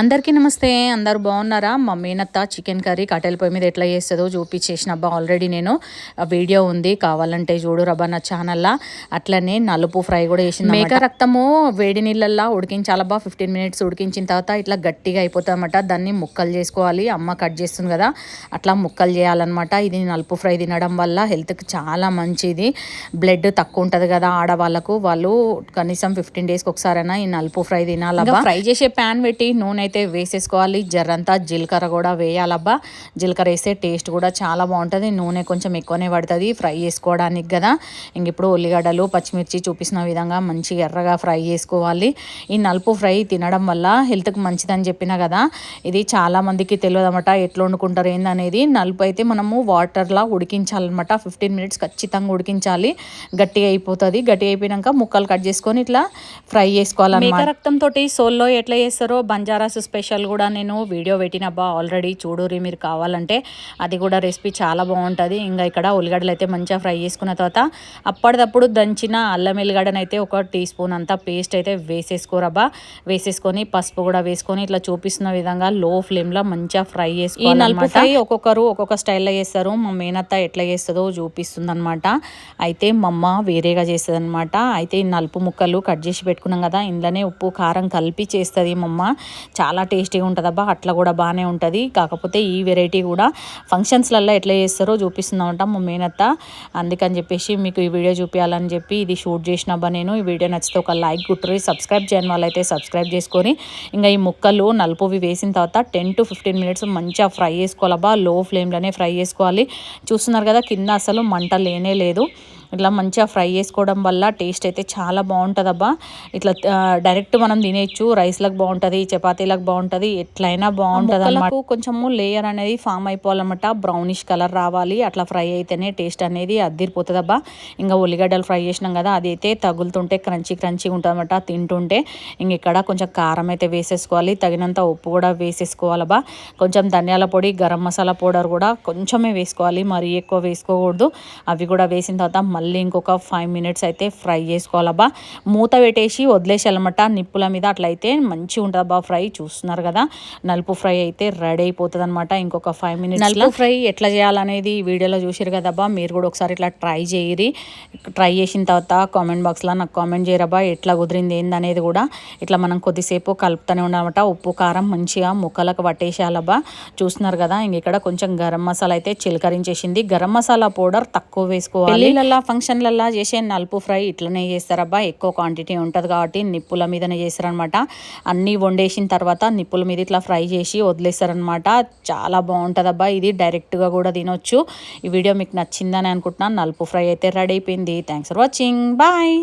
అందరికీ నమస్తే అందరూ బాగున్నారా? మా మేనత్త చికెన్ కర్రీ కట్టెల పొయ్యి మీద ఎట్లా చేస్తుందో చూపించేసిన అబ్బా ఆల్రెడీ నేను. వీడియో ఉంది కావాలంటే చూడు రబ్బా నా ఛానల్లో అట్లనే నలుపు ఫ్రై కూడా చేసింది మేక రక్తము వేడి నీళ్ళల్లో ఉడికించాలబ్బా ఫిఫ్టీన్ మినిట్స్ ఉడికించిన తర్వాత ఇట్లా గట్టిగా అయిపోతుంది అనమాట దాన్ని ముక్కలు చేసుకోవాలి. అమ్మ కట్ చేస్తుంది కదా అట్లా ముక్కలు చేయాలన్నమాట. ఇది నలుపు ఫ్రై తినడం వల్ల హెల్త్కి చాలా మంచిది. బ్లడ్ తక్కువ ఉంటుంది కదా ఆడవాళ్ళకు. వాళ్ళు కనీసం ఫిఫ్టీన్ డేస్కి ఒకసారైనా ఈ నలుపు ఫ్రై తినాలబ్బా ఫ్రై చేసే ప్యాన్ పెట్టి నూనె అయితే వేసేసుకోవాలి. జర్రంతా జీలకర్ర కూడా వేయాలబ్బా. జీలకర్ర వేస్తే టేస్ట్ కూడా చాలా బాగుంటుంది. నూనె కొంచెం ఎక్కువనే పడుతుంది ఫ్రై చేసుకోవడానికి కదా. ఇంక ఇప్పుడు ఉల్లిగడ్డలు పచ్చిమిర్చి చూపిస్తున్న విధంగా మంచిగా ఎర్రగా ఫ్రై చేసుకోవాలి. ఈ నలుపు ఫ్రై తినడం వల్ల హెల్త్కి మంచిదని చెప్పిన కదా. ఇది చాలా మందికి తెలియదు అనమాట ఎట్లా వండుకుంటారు ఏందనేది. నలుపు అయితే మనము వాటర్లా ఉడికించాలన్నమాట. ఫిఫ్టీన్ మినిట్స్ ఖచ్చితంగా ఉడికించాలి. గట్టిగా అయిపోతుంది. గట్టి అయిపోయినాక ముక్కలు కట్ చేసుకొని ఇట్లా ఫ్రై చేసుకోవాలి రక్తంతో సోల్లో ఎట్లా చేస్తారో బంజారా బంజారాస్ స్పెషల్ కూడా నేను వీడియో పెట్టినబ్బా ఆల్రెడీ చూడురి మీరు కావాలంటే అది కూడా రెసిపీ చాలా బాగుంటుంది. ఇంకా ఇక్కడ ఉల్లిగడ్డలు అయితే మంచిగా ఫ్రై చేసుకున్న తర్వాత అప్పటిదప్పుడు దంచిన అల్లం ఎల్లిగడ్డనైతే ఒక టీ స్పూన్ అంతా పేస్ట్ అయితే వేసేసుకోరబ్బా వేసేసుకొని పసుపు కూడా వేసుకొని ఇట్లా చూపిస్తున్న విధంగా లో ఫ్లేమ్లో మంచిగా ఫ్రై చేసుకోవాలి ఈ నలుపు ఫ్రై ఒక్కొక్కరు ఒక్కొక్క స్టైల్లో చేస్తారు మా మేనత్త ఎట్లా చేస్తుందో చూపిస్తుంది అనమాట అయితే మా అమ్మ వేరేగా చేస్తుంది అనమాట అయితే ఈ నలుపు ముక్కలు కట్ చేసి పెట్టుకున్నాం కదా ఇంట్లోనే ఉప్పు కారం కలిపి చేస్తుంది మా అమ్మ. చాలా టేస్టీగా ఉంటుందబ్బా. అట్లా కూడా బాగానే ఉంటుంది. కాకపోతే ఈ వెరైటీ కూడా ఫంక్షన్స్లలో ఎట్లా చేస్తారో చూపిస్తుందామంట మా మేనత్త. అందుకని చెప్పేసి మీకు ఈ వీడియో చూపించాలని చెప్పి ఇది షూట్ చేసినబ్బా నేను. ఈ వీడియో నచ్చితే ఒక లైక్ కుట్టరి సబ్స్క్రైబ్ చేయని వాళ్ళైతే సబ్స్క్రైబ్ చేసుకొని ఇంకా ఈ ముక్కలు నలుపువి వేసిన తర్వాత టెన్ టు ఫిఫ్టీన్ మినిట్స్ మంచిగా ఫ్రై చేసుకోవాలబ్బా. లో ఫ్లేమ్లోనే ఫ్రై చేసుకోవాలి. చూస్తున్నారు కదా కింద అసలు మంట లేనే లేదు. ఇట్లా మంచిగా ఫ్రై చేసుకోవడం వల్ల టేస్ట్ అయితే చాలా బాగుంటుంది అబ్బా ఇట్లా డైరెక్ట్ మనం తినేయచ్చు. రైస్లకు బాగుంటుంది చపాతీలకు బాగుంటుంది ఎట్లయినా బాగుంటుంది అన్నమాట కొంచెము లేయర్ అనేది ఫామ్ అయిపోవాలన్నమాట. బ్రౌనిష్ కలర్ రావాలి. అట్లా ఫ్రై అయితేనే టేస్ట్ అనేది అద్దిరిపోతుంది అబ్బా ఇంకా ఉల్లిగడ్డలు ఫ్రై చేసినాం కదా అది అయితే తగులుతుంటే క్రంచీ క్రంచీ ఉంటుందన్నమాట తింటుంటే. ఇంక ఇక్కడ కొంచెం కారం అయితే వేసేసుకోవాలి. తగినంత ఉప్పు కూడా వేసేసుకోవాలబ్బా. కొంచెం ధనియాల పొడి గరం మసాలా పౌడర్ కూడా కొంచెమే వేసుకోవాలి. మరీ ఎక్కువ వేసుకోకూడదు. అవి కూడా వేసిన తర్వాత మళ్ళీ ఇంకొక ఫైవ్ మినిట్స్ అయితే ఫ్రై చేసుకోవాలబ్బా. మూత పెట్టేసి వదిలేసేయాలన్నమాట నిప్పుల మీద అట్లయితే మంచిగా ఉంటుంది అబ్బా ఫ్రై. చూస్తున్నారు కదా నలుపు ఫ్రై అయితే రెడీ అయిపోతుంది అనమాట ఇంకొక ఫైవ్ మినిట్స్ నలుపు ఫ్రై ఎట్లా చేయాలనేది వీడియోలో చూసారు కదబ్బా మీరు కూడా ఒకసారి ఇట్లా ట్రై చేయరి. ట్రై చేసిన తర్వాత కామెంట్ బాక్స్లో నాకు కామెంట్ చేయరబ్బా. ఎట్లా కుదిరింది ఏందనేది కూడా ఇట్లా మనం కొద్దిసేపు కలుపుతూనే ఉండాలన్నమాట. ఉప్పు కారం మంచిగా ముక్కలకు పట్టేసేయాలబ్బా. చూస్తున్నారు కదా ఇంక ఇక్కడ కొంచెం గరం మసాలా అయితే చిలకరించేసింది. గరం మసాలా పౌడర్ తక్కువ వేసుకోవాలి. ఫంక్షన్లల్లా చేసే నలుపు ఫ్రై ఇట్లనే చేస్తారబ్బా. ఎక్కువ క్వాంటిటీ ఉంటుంది కాబట్టి నిప్పుల మీదనే చేస్తారనమాట అన్నీ వండేసిన తర్వాత నిప్పుల మీద ఇట్లా ఫ్రై చేసి వదిలేస్తారనమాట చాలా బాగుంటుందబ్బా. ఇది డైరెక్ట్గా కూడా తినొచ్చు. ఈ వీడియో మీకు నచ్చిందని అనుకుంటున్నాను. నలుపు ఫ్రై అయితే రెడీ అయిపోయింది. Thanks for watching bye